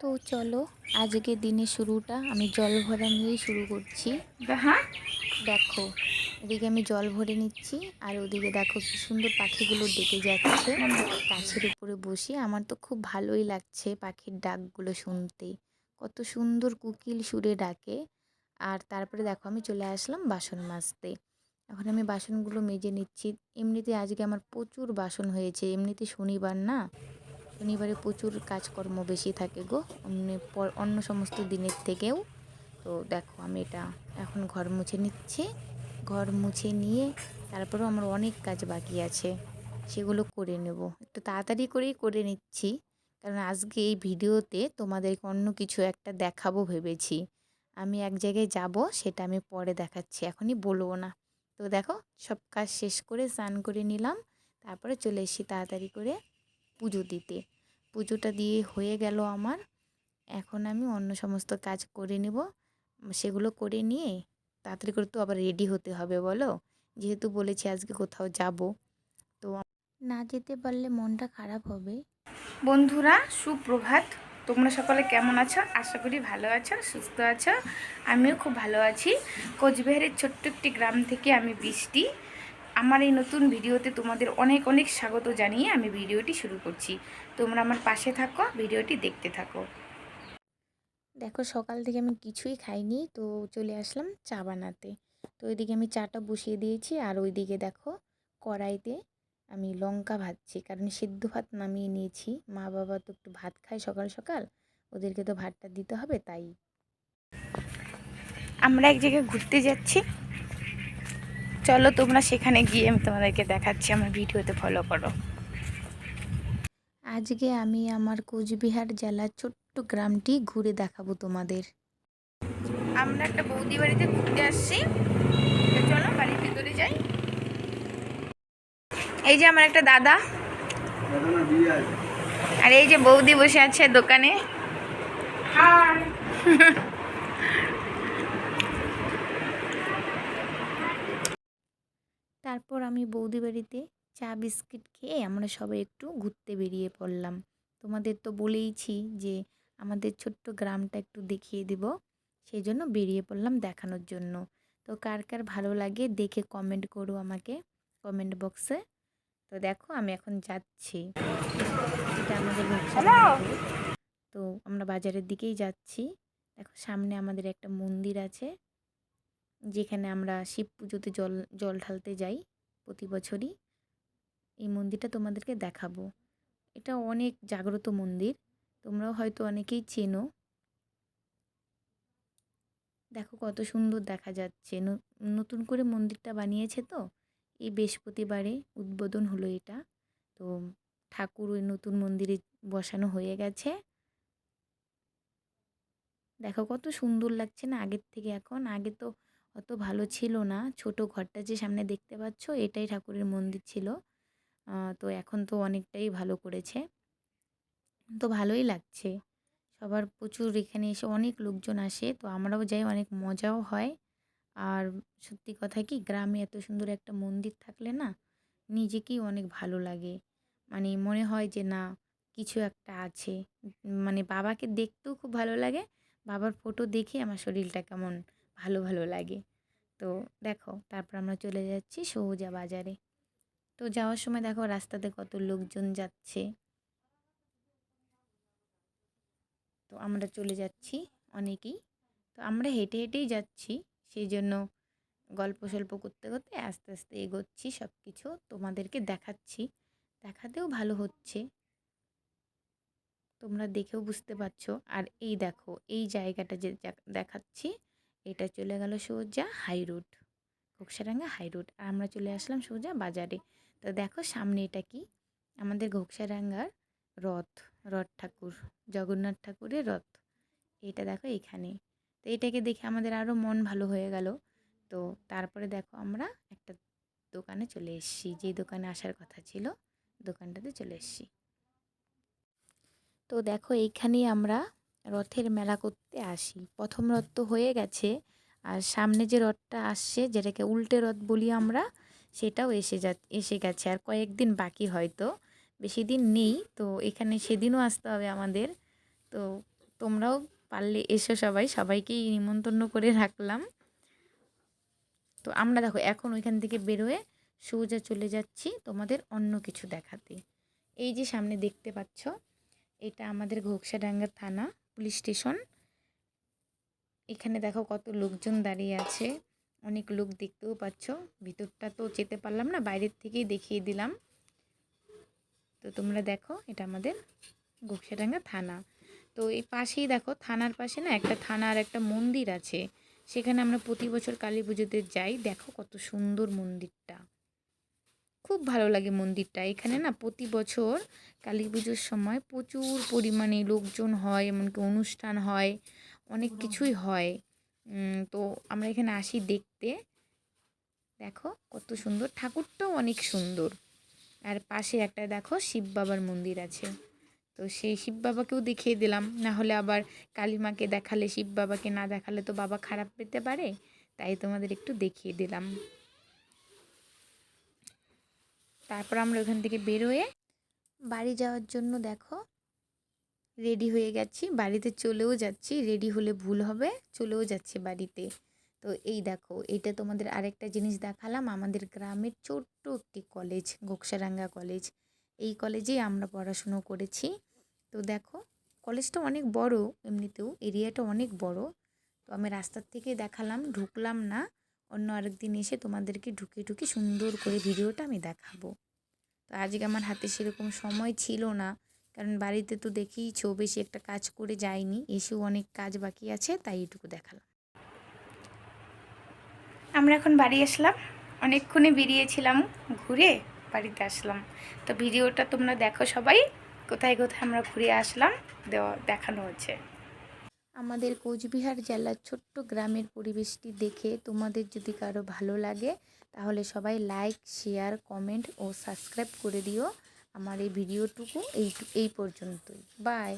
তো চলো আজকে দিনের শুরুটা আমি জল ভরা নিয়েই শুরু করছি। হ্যাঁ? দেখো এদিকে আমি জল ভরে নিচ্ছি আর ওদিকে দেখো কি সুন্দর পাখিগুলো ডেকে যাচ্ছে। গাছের উপরে বসে আমার তো খুব ভালোই লাগছে পাখির ডাকগুলো শুনতে। কত সুন্দর কুকিল সুরে ডাকে। আর তারপরে দেখো আমি চলে আসলাম বাসন মাজতে। এখন আমি বাসনগুলো মেজে নিচ্ছি। এমনিতে আজকে আমার প্রচুর বাসন হয়েছে। এমনিতে শনিবার না শনিবারে প্রচুর কাজকর্ম বেশি থাকে গো। অন্য পর- অন্য সমস্ত দিনের থেকেও। তো দেখো, আমি এটা এখন ঘর মুছে নিচ্ছি। ঘর মুছে নিয়ে তারপরেও আমার অনেক কাজ বাকি আছে। সেগুলো করে নেব। একটু তাড়াতাড়ি করেই করে নিচ্ছি। কারণ আজকে এই ভিডিওতে তোমাদেরকে অন্য কিছু একটা দেখাবো ভেবেছি। আমি এক জায়গায় যাব, সেটা আমি পরে দেখাচ্ছি। এখনই বলব না। তো দেখো, সব কাজ শেষ করে স্নান করে নিলাম। তারপরে চলে এসেছি তাড়াতাড়ি করে। পুজো দিতে। পুজোটা দিয়ে হয়ে গেল আমার। এখন আমি অন্য সমস্ত কাজ করে নেব। সেগুলো করে নিয়ে তাড়াতাড়ি করে তো আবার রেডি হতে হবে, বলো? যেহেতু বলেছি আজকে কোথাও যাব। তো না যেতে পারলে মনটা খারাপ হবে। বন্ধুরা, সুপ্রভাত। তোমরা সকলে কেমন আছো? আশা করি ভালো আছো, সুস্থ আছো। আমিও খুব ভালো আছি। কোচবিহারের ছোট্ট একটি গ্রাম থেকে আমি বৃষ্টি। আমার এই নতুন ভিডিওতে তোমাদের অনেক অনেক স্বাগত জানিয়ে আমি ভিডিওটি শুরু করছি। তোমরা আমার পাশে থাকো ভিডিওটি দেখতে থাকো। দেখো সকাল থেকে আমি কিছুই খাইনি তো চলে আসলাম চা বানাতে। তো ওইদিকে আমি চাটা বসিয়ে দিয়েছি আর ওইদিকে দেখো কড়াইতে আমি লঙ্কা ভাজছি কারণ সিদ্ধ ভাত নামিয়ে নিয়েছি। মা বাবা তো একটু ভাত খায় সকাল সকাল ওদেরকে তো ভাতটা দিতে হবে তাই। আমরা এক জায়গায় ঘুরতে যাচ্ছি চলো তোমরা সেখানে গিয়ে আমি তোমাদেরকে দেখাচ্ছি আমার ভিডিওতে ফলো করো। আজকে আমি আমার কোচবিহার জেলার ছোট্ট গ্রামটি ঘুরে দেখাবো তোমাদের। আমরা একটা বৌদি বাড়িতে ঘুরতে আসছি। চলো বাড়ির ভিতরে যাই। এই যে আমার একটা দাদা। আর এই যে বৌদি বসে আছে দোকানে তারপর আমি বৌদি বাড়িতে চা বিস্কিট খেয়ে আমরা সবাই একটু ঘুরতে বেরিয়ে পড়লাম। তোমাদের তো বলেইছি যে আমাদের ছোট্ট গ্রামটা একটু দেখিয়ে দেব। সেই জন্য বেরিয়ে পড়লাম দেখানোর জন্য। তো কার কার ভালো লাগে দেখে কমেন্ট করো আমাকে কমেন্ট বক্সে তো দেখো আমি এখন যাচ্ছি। এটা আমাদের তো আমরা বাজারের দিকেই যাচ্ছি। দেখো সামনে আমাদের একটা মন্দির আছে। যেখানে আমরা শিব পুজোতে জল জল ঢালতে যাই। প্রতি বছরই এই মন্দিরটা তোমাদেরকে দেখাবো। এটা অনেক জাগ্রত মন্দির, তোমরাও হয়তো অনেকেই চেনো। দেখো কত সুন্দর দেখা যাচ্ছে। নতুন করে মন্দিরটা বানিয়েছে তো, এই বৃহস্পতিবারে উদ্বোধন হলো এটা। তো ঠাকুর ওই নতুন মন্দিরে বসানো হয়ে গেছে। দেখো কত সুন্দর লাগছে না আগের থেকে এখন। আগে তো অত ভালো ছিল না। ছোট ঘরটা যে সামনে দেখতে পাচ্ছ, এটাই ঠাকুরের মন্দির ছিল। তো এখন তো অনেকটাই ভালো করেছে। তো ভালোই লাগছে। সবার প্রচুর এখানে এসে অনেক লোকজন আসে, তো আমরাও যাই, অনেক মজাও হয়। আর সত্যি কথা কি, গ্রামে এত সুন্দর একটা মন্দির থাকলে না, নিজেকেই অনেক ভালো লাগে। মানে মনে হয় যে না, কিছু একটা আছে। মানে বাবাকে দেখতেও খুব ভালো লাগে, বাবার ফটো দেখে আমার শরীরটা কেমন ভালো ভালো লাগে। তো দেখো, তারপর আমরা চলে যাচ্ছি সৌজা বাজারে। তো যাওয়ার সময় দেখো রাস্তাতে কত লোকজন যাচ্ছে। তো আমরা চলে যাচ্ছি অনেকেই। তো আমরা হেঁটে, হেঁটেই যাচ্ছি। সেই জন্য গল্প সল্প করতে করতে আস্তে আস্তে এগোচ্ছি সব কিছু তোমাদেরকে দেখাচ্ছি। দেখাতেও ভালো হচ্ছে। তোমরা দেখেও বুঝতে পারছ। আর এই দেখো, এই জায়গাটা যে যা- দেখাচ্ছি এটা চলে গেল সোজা high road Ghoksadanga high road আর আমরা চলে আসলাম সোজা বাজারে। তো দেখো সামনে এটা কি? আমাদের ঘোকসারাঙ্গার রথ রথ ঠাকুর, জগন্নাথ ঠাকুরের রথ। এটা দেখো এখানে। তো এটাকে দেখে আমাদের আরও মন ভালো হয়ে গেল। তো তারপরে দেখো আমরা একটা দোকানে চলে এসেছি, যেই দোকানে আসার কথা ছিল, দোকানটাতে চলে এসেছি। তো দেখো এইখানেই আমরা রথের মেলা করতে আসি। প্রথম রথ তো হয়ে গেছে, আর সামনে যে রথটা আসছে, যেটাকে উল্টে রথ বলি আমরা, সেটাও এসে যা, এসে গেছে। আর কয়েকদিন বাকি হয়তো, বেশি দিন নেই, তো এখানে সেদিনও আসতে হবে আমাদের। তো তোমরাও পারলে এসো সবাই, সবাইকেই নিমন্ত্রণ করে রাখলাম। তো আমরা দেখো, এখন ওইখান থেকে বেরোয় সোজা চলে যাচ্ছি তোমাদের অন্য কিছু দেখাতে। এই যে সামনে দেখতে পাচ্ছ, এটা আমাদের ঘোকসাডাঙ্গা থানা। Police station. এখানে দেখো কত লোকজন দাঁড়িয়ে আছে। অনেক লোক দেখতেও পাচ্ছ। ভিতরটা তো যেতে পারলাম না, বাইরের থেকেই দেখিয়ে দিলাম। তো তোমরা দেখো, এটা আমাদের গোপসাডাঙ্গা থানা। তো এই পাশেই দেখো, থানার পাশে না একটা থানার একটা মন্দির আছে। সেখানে আমরা প্রতি বছর কালী পুজোতে যাই। দেখো কত সুন্দর মন্দিরটা। খুব ভালো লাগে মন্দিরটা। এখানে না প্রতি বছর কালী পুজোর সময় প্রচুর পরিমাণে লোকজন হয়, এমনকি অনুষ্ঠান হয়, অনেক কিছুই হয়। তো আমরা এখানে আসি দেখতে। দেখো কত সুন্দর, ঠাকুরটাও অনেক সুন্দর। আর পাশে একটা দেখো শিব বাবার মন্দির আছে। তো সেই শিব বাবাকেও দেখিয়ে দিলাম। না হলে আবার কালী মাকে দেখালে, শিব বাবাকে না দেখালে তো বাবা খারাপ পেতে পারে। তাই তোমাদের একটু দেখিয়ে দিলাম। তারপর আমরা ওখান থেকে বেরোয়ে বাড়ি যাওয়ার জন্য দেখো রেডি হয়ে গেছি। বাড়িতে চলেও যাচ্ছি, রেডি হলে ভুল হবে, চলেও যাচ্ছি বাড়িতে। তো এই দেখো, এটা তোমাদের আরেকটা জিনিস দেখালাম, আমাদের গ্রামের ছোট্ট একটি কলেজ, গোকসারাঙ্গা কলেজ। এই কলেজেই আমরা পড়াশুনো করেছি। তো দেখো, কলেজটা অনেক বড়, এমনিতেও এরিয়াটা অনেক বড়। তো আমি রাস্তার থেকে দেখালাম, ঢুকলাম না। অন্য আরেকদিন এসে তোমাদেরকে ঢুকে ঢুকে সুন্দর করে ভিডিওটা আমি দেখাবো। তো আজকে আমার হাতে সেরকম সময় ছিল না, কারণ বাড়িতে তো দেখেইছো বেশি একটা কাজ করে যাইনি এসেও অনেক কাজ বাকি আছে, তাই এটুকু দেখালাম। আমরা এখন বাড়ি আসলাম, অনেকক্ষণে বেরিয়েছিলাম, ঘুরে বাড়িতে আসলাম। তো ভিডিওটা তোমরা দেখো সবাই, কোথায় কোথায় আমরা ঘুরে আসলাম, দেওয়া দেখানো হচ্ছে। আমাদের কোচবিহার জেলার ছোট্ট গ্রামের পরিবেশটি দেখে তোমাদের যদি কারও ভালো লাগে, তাহলে সবাই লাইক শেয়ার কমেন্ট ও সাবস্ক্রাইব করে দিও। আমার এই ভিডিওটুকু এই এই পর্যন্তই। বাই